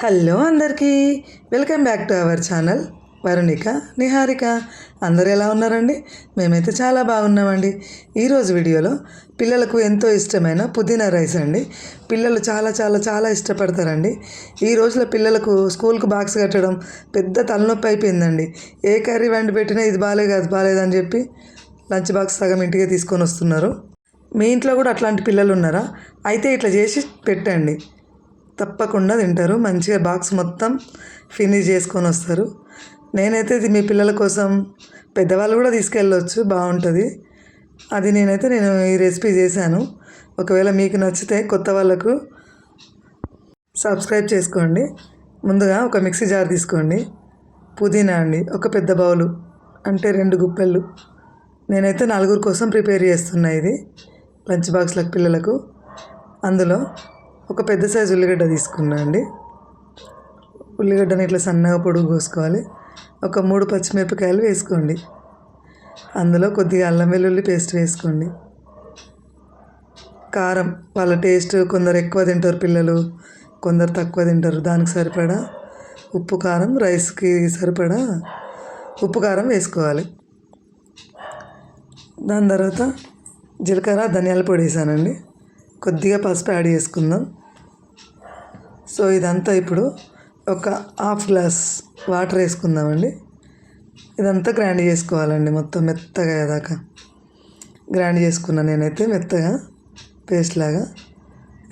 Hello అందరికీ welcome back to our channel. Varunika Niharika. అందరు ఎలా ఉన్నారండి? మేమైతే చాలా బాగున్నామండి. ఈరోజు వీడియోలో పిల్లలకు ఎంతో ఇష్టమైన పుదీనా రైస్ అండి. పిల్లలు చాలా చాలా చాలా ఇష్టపడతారండి. ఈ రోజుల పిల్లలకు స్కూల్కు బాక్స్ కట్టడం పెద్ద తలనొప్పి అయిపోయిందండి. ఏ కర్రీ వండి పెట్టినా ఇది బాగాలేదు అది బాగాలేదని చెప్పి లంచ్ బాక్స్ సగం ఇంటికి తీసుకొని వస్తున్నారు. మీ ఇంట్లో కూడా అట్లాంటి పిల్లలు ఉన్నారా? అయితే ఇట్లా చేసి పెట్టండి. తప్పకుండా తింటారు. మంచిగా బాక్స్ మొత్తం ఫినిష్ చేసుకొని వస్తారు. నేనైతే ఇది మీ పిల్లల కోసం పెద్దవాళ్ళు కూడా తీసుకెళ్ళవచ్చు బాగుంటుంది. అది నేనైతే నేను ఈ రెసిపీ చేశాను. ఒకవేళ మీకు నచ్చితే కొత్త వాళ్ళకు సబ్స్క్రైబ్ చేసుకోండి. ముందుగా ఒక మిక్సీ జార్ తీసుకోండి. పుదీనా అండి ఒక పెద్ద బౌలు అంటే రెండు గుప్పెళ్ళు. నేనైతే నలుగురు కోసం ప్రిపేర్ చేస్తున్నా ఇది లంచ్ బాక్స్లకు పిల్లలకు. అందులో ఒక పెద్ద సైజు ఉల్లిగడ్డ తీసుకున్నా అండి. ఉల్లిగడ్డని ఇట్లా సన్నగా పొడుగు కోసుకోవాలి. ఒక మూడు పచ్చిమిరపకాయలు వేసుకోండి. అందులో కొద్దిగా అల్లం వెల్లుల్లి పేస్ట్ వేసుకోండి. కారం వాళ్ళ టేస్ట్ కొందరు ఎక్కువ తింటారు పిల్లలు కొందరు తక్కువ తింటారు దానికి సరిపడా ఉప్పు కారం రైస్కి సరిపడా ఉప్పు కారం వేసుకోవాలి. దాని తర్వాత జీలకర్ర ధనియాల పొడి వేసానండి. కొద్దిగా పసుపు యాడ్ చేసుకుందాం. సో ఇదంతా ఇప్పుడు ఒక హాఫ్ గ్లాస్ వాటర్ వేసుకుందామండి. ఇదంతా గ్రైండ్ చేసుకోవాలండి మొత్తం మెత్తగా అయ్యేదాకా. గ్రైండ్ చేసుకున్నా నేనైతే మెత్తగా పేస్ట్ లాగా.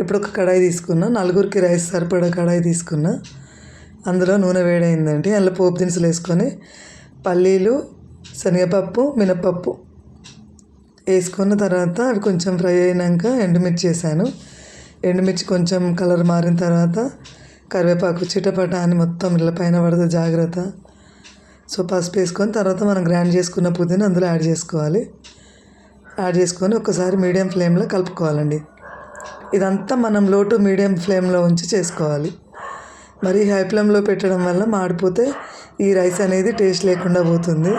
ఇప్పుడు ఒక కడాయి తీసుకున్నా నలుగురికి రైస్ సరిపడా కడాయి తీసుకున్నా. అందులో నూనె వేడైందండి అందులో పోపు దినుసులు వేసుకొని పల్లీలు శనగపప్పు మినపప్పు వేసుకున్న తర్వాత అవి కొంచెం ఫ్రై అయినాక ఎండుమిర్చి వేసాను. ఎండుమిర్చి కొంచెం కలర్ మారిన తర్వాత కరివేపాకు చిటపట అని మొత్తం ఇళ్ళ పైన పడితే జాగ్రత్త. సో పసుపు వేసుకొని తర్వాత మనం గ్రైండ్ చేసుకున్న పుదీనా అందులో యాడ్ చేసుకోవాలి. యాడ్ చేసుకొని ఒకసారి మీడియం ఫ్లేమ్లో కలుపుకోవాలండి. ఇదంతా మనం లో టు మీడియం ఫ్లేమ్లో ఉంచి చేసుకోవాలి. మరి హై ఫ్లేమ్లో పెట్టడం వల్ల మాడిపోతే ఈ రైస్ అనేది టేస్ట్ లేకుండా పోతుంది.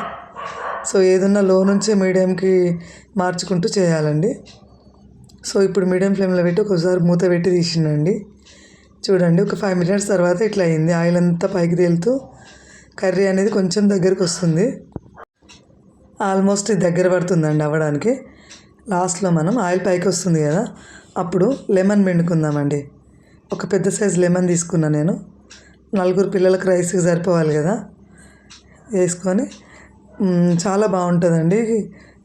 సో ఏదన్నా లో నుంచి మీడియంకి మార్చుకుంటూ చేయాలండి. సో ఇప్పుడు మీడియం ఫ్లేమ్లో పెట్టి ఒకసారి మూత పెట్టి తీసిండండి చూడండి ఒక ఫైవ్ మినిట్స్ తర్వాత ఇట్లా అయింది. ఆయిల్ అంతా పైకి తేలుతూ కర్రీ అనేది కొంచెం దగ్గరికి వస్తుంది. ఆల్మోస్ట్ ఇది దగ్గర పడుతుందండి అవ్వడానికి. లాస్ట్లో మనం ఆయిల్ పైకి వస్తుంది కదా అప్పుడు లెమన్ పిండుకుందామండి. ఒక పెద్ద సైజు లెమన్ తీసుకున్నా నేను. నలుగురు పిల్లలకు రైస్కి సరిపోవాలి కదా వేసుకొని చాలా బాగుంటుందండి.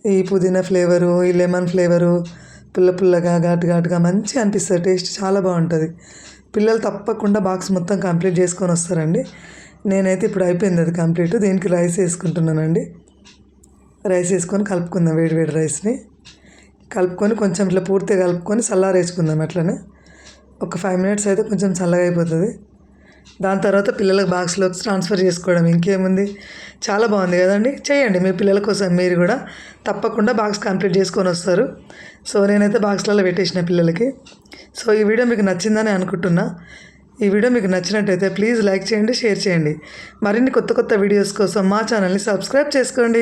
ఈ పుదీనా ఫ్లేవరు ఈ లెమన్ ఫ్లేవరు పుల్ల పుల్లగా ఘాటు ఘాటుగా మంచిగా అనిపిస్తుంది. టేస్ట్ చాలా బాగుంటుంది. పిల్లలు తప్పకుండా బాక్స్ మొత్తం కంప్లీట్ చేసుకొని వస్తారండి. నేనైతే ఇప్పుడు అయిపోయింది అది కంప్లీట్. దీనికి రైస్ వేసుకుంటున్నానండి. రైస్ వేసుకొని కలుపుకుందాం వేడి వేడి రైస్ని. కలుపుకొని కొంచెం ఇట్లా పూర్తిగా కలుపుకొని వేసుకుందాం అట్లనే. ఒక ఫైవ్ మినిట్స్ అయితే కొంచెం చల్లగా అయిపోతుంది. దాని తర్వాత పిల్లలకు బాక్స్లోకి ట్రాన్స్ఫర్ చేసుకోవడం ఇంకేముంది? చాలా బాగుంది కదండి. చేయండి మీ పిల్లల కోసం మీరు కూడా. తప్పకుండా బాక్స్ కంప్లీట్ చేసుకొని వస్తారు. సో నేనైతే బాక్స్లలో పెట్టేసిన పిల్లలకి. సో ఈ వీడియో మీకు నచ్చిందని అనుకుంటున్నా. ఈ వీడియో మీకు నచ్చినట్టయితే ప్లీజ్ లైక్ చేయండి షేర్ చేయండి. మరిన్ని కొత్త కొత్త వీడియోస్ కోసం మా ఛానల్ని సబ్స్క్రైబ్ చేసుకోండి.